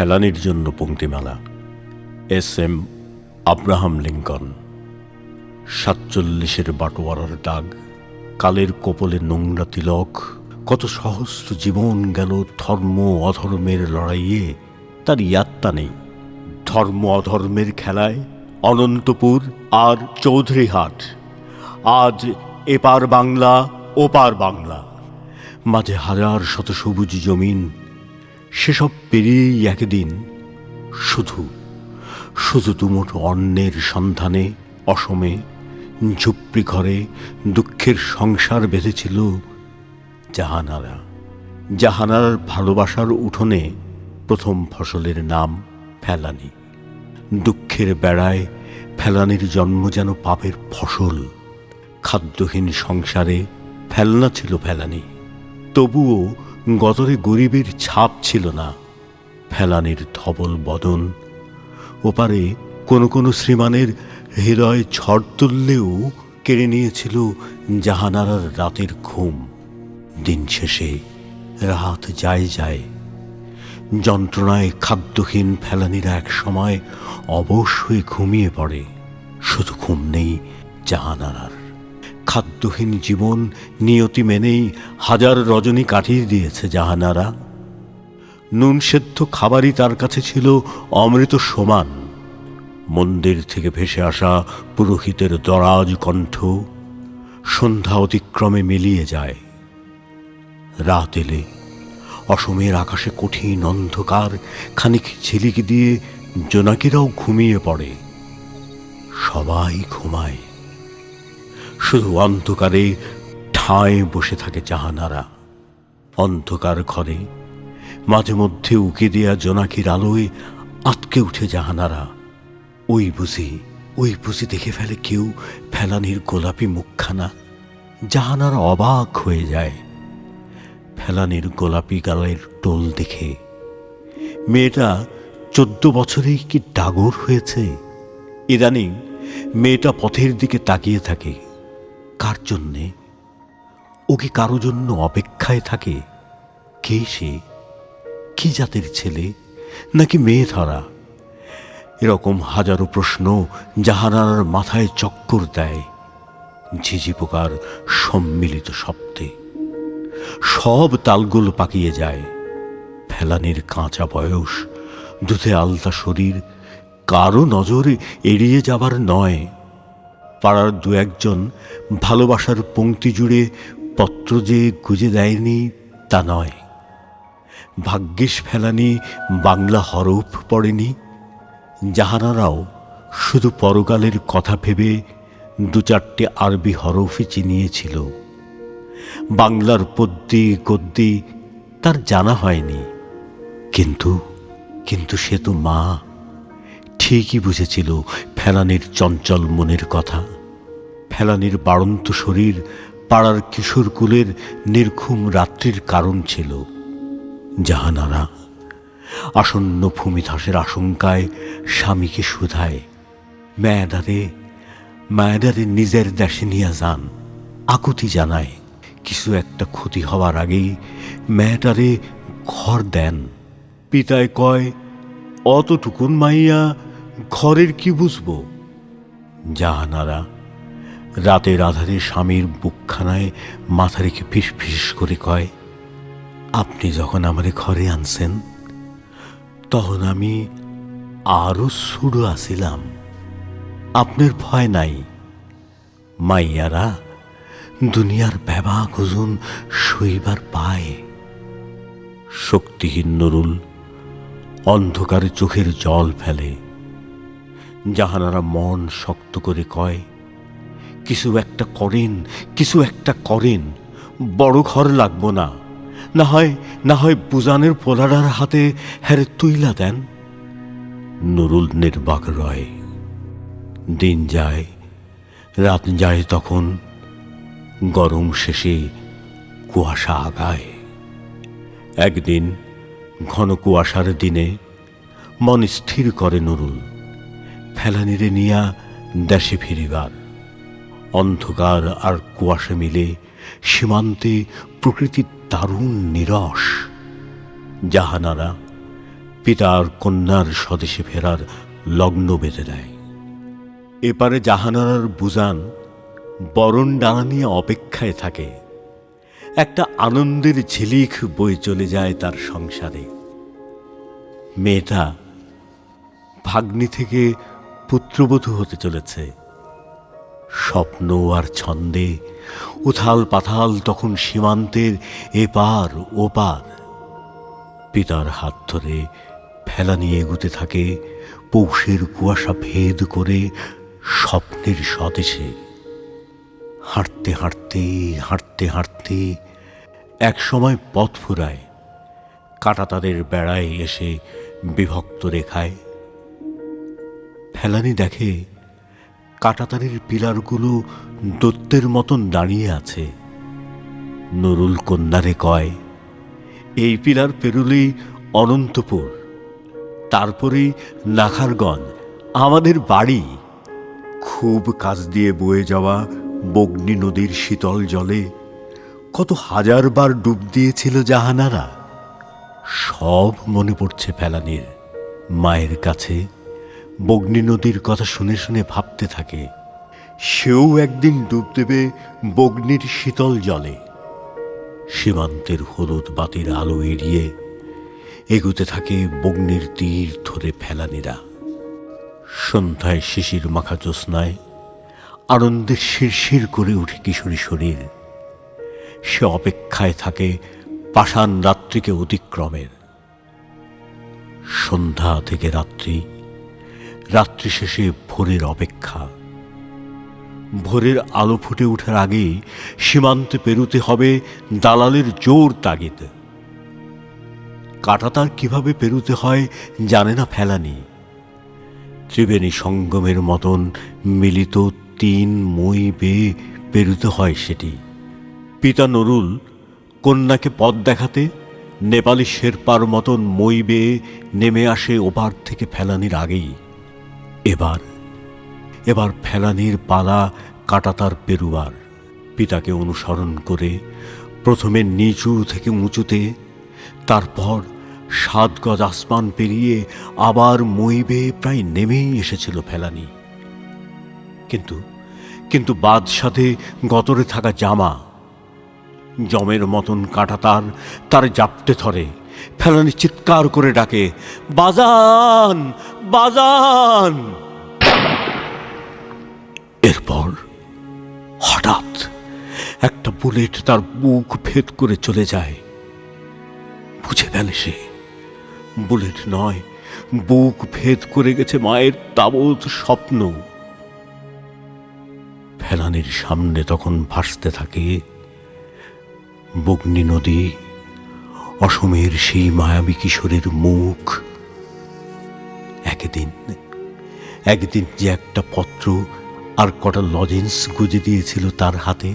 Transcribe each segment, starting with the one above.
ফেলানির জন্য পঙ্ক্তিমালা। S M Abraham Lincoln. সাতচল্লিশের বাটোয়ারার দাগ, কালের কপলে নোংরা তিলক, কত সহস্র জীবন গেল ধর্ম অধর্মের লড়াইয়ে, তার ইয়াত্তা নেই। ধর্ম অধর্মের খেলায় অনন্তপুর আর চৌধুরীহাট। আজ এপার বাংলা, ওপার বাংলা। মাঝে হাজার শত সবুজ জমিন সেসব পেরিয়েই একদিন শুধু শুধু তুমুট অন্যের সন্ধানে অসমে ঝুপড়ি ঘরে দুঃখের সংসার বেঁধেছিল জাহানারা। জাহানারার ভালোবাসার উঠোনে প্রথম ফসলের নাম ফেলানি। দুঃখের বেড়ায় ফেলানির জন্ম যেন পাপের ফসল। খাদ্যহীন সংসারে ফেলনা ছিল ফেলানি। তবুও গতরে গরিবের ছাপ ছিল না, ফেলানির ধবল বদন। ওপারে কোনো কোনো শ্রীমানের হৃদয় ঝড় তুললেও কেড়ে নিয়েছিল জাহানারার রাতের ঘুম। দিন শেষে রাত যায় যায়। যন্ত্রণায় খাদ্যহীন ফেলানিরা এক সময় অবশ্যই ঘুমিয়ে পড়ে। শুধু ঘুম নেই জাহানারার। খাদ্যহীন জীবন নিয়তি মেনেই হাজার রজনী কাটিয়ে দিয়েছে জাহানারা। নুন সেদ্ধ খাবারই তার কাছে ছিল অমৃত সমান। মন্দির থেকে ভেসে আসা পুরোহিতের দরাজ কণ্ঠ সন্ধ্যা অতিক্রমে মিলিয়ে যায়। রাত এলে অসমের আকাশে কঠিন অন্ধকার খানিক ঝিলিক দিয়ে জোনাকিরাও ঘুমিয়ে পড়ে। সবাই ঘুমায়। শুধু অন্ধকারে ঠায় বসে থাকে জাহানারা। অন্ধকার ঘরে মাঝে মধ্যে উকি দেয়া জোনাকির আলোয় আটকে উঠে জাহানারা। ওই বুঝি ওই বুঝি দেখে ফেলে কেউ ফেলানির গোলাপি মুখখানা। জাহানারা অবাক হয়ে যায়। ফেলানির গোলাপি গালের টোল দেখে। মেয়েটা চোদ্দ বছরেই কি ডাগর হয়েছে? ইদানিং মেয়েটা পথের দিকে তাকিয়ে থাকে। কার জন্যে ও কি কারও জন্য অপেক্ষায় থাকে? কে সে? কি জাতের ছেলে? নাকি মেয়ে ধরা? এরকম হাজারো প্রশ্ন জাহানার মাথায় চক্কর দেয় ঝিঝি পোকার সম্মিলিত শব্দে। সব তালগোল পাকিয়ে যায়। ফেলানির কাঁচা বয়স, দুধে আলতা শরীর, কারও নজরে এড়িয়ে যাবার নয়। পাড়ার দু একজন ভালোবাসার পংক্তি জুড়ে পত্র যে গুজে দেয়নি তা নয়। ভাগ্যিস ফেলানি বাংলা হরফ পড়েনি। জাহানারাও শুধু পরকালের কথা ভেবে দু চারটে আরবি হরফই চিনিয়েছিল। বাংলার পদ্যি গদ্যি তার জানা হয়নি। কিন্তু কিন্তু সে তো মা, ঠিকই বুঝেছিল ফেলানির চঞ্চল মনের কথা, ফেলানির বাড়ন্ত শরীর পাড়ার কিশোরকুলের নির্ঘুম রাত্রির কারণ ছিল জাহানারা। আসন্ন ভূমিধসের আশঙ্কায় স্বামীকে শুধায় ম্যাডারে ম্যাডারে নিজের দেশে নিয়ে যান, আকুতি জানায়। কিছু একটা ক্ষতি হওয়ার আগেই মেয়েটারে ঘর দেন। পিতায় কয়, অতটুকুন মাইয়া ঘরের কি বুঝব? জাহানারা রাতের আধারে স্বামীর বুকখানায় মাথা রেখে ফিস ফিস করে কয়, আপনি যখন আমারে ঘরে আনছেন, তখন আমি আরও সুড়ো আসিলাম আপনার ভয় নাই। মাইয়ারা দুনিয়ার ব্যাবা ওজন শৈবার পায়। শক্তিহীন নুরুল অন্ধকারে চোখের জল ফেলে। জাহানারা মন শক্ত করে কয়, কিছু একটা করেন, কিছু একটা করেন, বড় ঘর লাগবো না। না হয় না হয় বুজানের পোলারার হাতে হ্যারে তুইলা দেন। নুরুল নির্বাক রয়, দিন যায়, রাত যায় তখন গরম শেষে কুয়াশা আগায়। একদিন ঘন কুয়াশার দিনে মন স্থির করে নুরুল ফেলানিরে নিয়া দেশে ফিরিবার। অন্ধকার আর কুয়াশা মিলে সীমান্তে প্রকৃতির দারুণ নিরস। জাহানারা পিতার কন্যার স্বদেশে ফেরার লগ্ন বেঁধে দেয়। এপারে জাহানারার বুজান বরণ ডানা নিয়ে অপেক্ষায় থাকে। একটা আনন্দের ঝিলিক বয়ে চলে যায় তার সংসারে। মেয়েটা ভাগ্নি থেকে পুত্রবধূ হতে চলেছে। স্বপ্ন আর ছন্দে উথাল পাথাল তখন সীমান্তের এপার ওপার। পিতার হাত ধরে ফেলা নিয়ে এগুতে থাকে পৌষের কুয়াশা ভেদ করে স্বপ্নের স্বদেশে। হাঁটতে হাঁটতে হাঁটতে হাঁটতে এক সময় পথ ফুরায়, কাটা তাদের বেড়ায় এসে বিভক্ত রেখায়। ফেলানি দেখে কাটাতারের পিলারগুলো দত্তের মতন দাঁড়িয়ে আছে। নুরুল কন্যারে কয়, এই পিলার পেরুলেই অনন্তপুর। তারপরেই নাখারগঞ্জ আমাদের বাড়ি। খুব কাছ দিয়ে বয়ে যাওয়া বগ্নি নদীর শীতল জলে কত হাজারবার ডুব দিয়েছিল জাহানারা। সব মনে পড়ছে ফেলানির মায়ের কাছে। বগ্নি নদীর কথা শুনে শুনে ভাবতে থাকে, সেও একদিন ডুব দেবে বগ্নির শীতল জলে। সীমান্তের হলুদ বাতির আলো এড়িয়ে এগুতে থাকে বগ্নির তীর ধরে ফেলানিরা। সন্ধ্যায় শিশির মাখা জ্যোৎস্নায় আনন্দের শিরশির করে উঠে কিশোরী শরীর। সে অপেক্ষায় থাকে পাষাণ রাত্রিকে অতিক্রমের। সন্ধ্যা থেকে রাত্রি রাত্রি শেষে ভোরের অপেক্ষা। ভোরের আলো ফুটে ওঠার আগেই সীমান্তে পেরুতে হবে দালালের জোর তাগিদ। কাটাতার কীভাবে পেরুতে হয় জানে না ফেলানি। ত্রিবেণী সঙ্গমের মতন মিলিত তিন মই বেয়ে পেরুতে হয় সেটি। পিতা নরুল কন্যাকে পথ দেখাতে নেপালি শেরপার মতন মই বেয়ে নেমে আসে ওপার থেকে ফেলানির আগেই। এবার এবার ফেলানির পালা কাটাতার পেরুবার পিতাকে অনুসরণ করে প্রথমে নিচু থেকে উঁচুতে, তারপর সাত গজ আসমান পেরিয়ে আবার মই বেয়ে প্রায় নেমেই এসেছিল ফেলানি। কিন্তু কিন্তু বাদ সাথে গতরে থাকা জামা, জমের মতন কাটাতার তার জাপটে ধরে। ফেলানি চিৎকার করে ডাকে, বাজান বাজান! এরপর হঠাৎ একটা বুলেট তার বুক ভেদ করে চলে যায়। বুঝে ফেলে সে। বুলেট নয়, বুক ভেদ করে গেছে মায়ের তাবৎ স্বপ্ন। ফেলানির সামনে তখন ভাসতে থাকে বগ্নি নদী অসমের সেই মায়াবী কিশোরের মুখ। একদিন একদিন যে একটা পত্র আর কটা লজেন্স গুজে দিয়েছিল তার হাতে,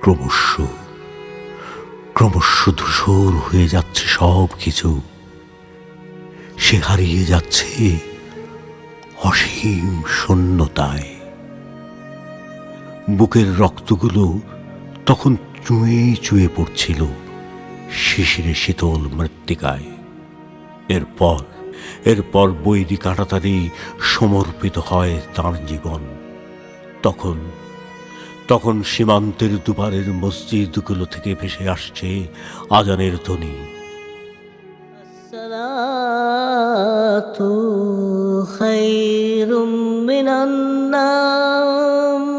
ক্রমশ ক্রমশ ধূসর হয়ে যাচ্ছে সব কিছু সে হারিয়ে যাচ্ছে অসীম শূন্যতায়। বুকের রক্তগুলো তখন চুয়ে চুয়ে পড়ছিল শিশিরে শীতল মৃত্তিকায় এরপর এরপর বৈরি কাটাতারি সমর্পিত হয় তার জীবন তখন তখন সীমান্তের দুপারের মসজিদগুলো থেকে ভেসে আসছে আজানের ধ্বনি الصلاة خير من النوم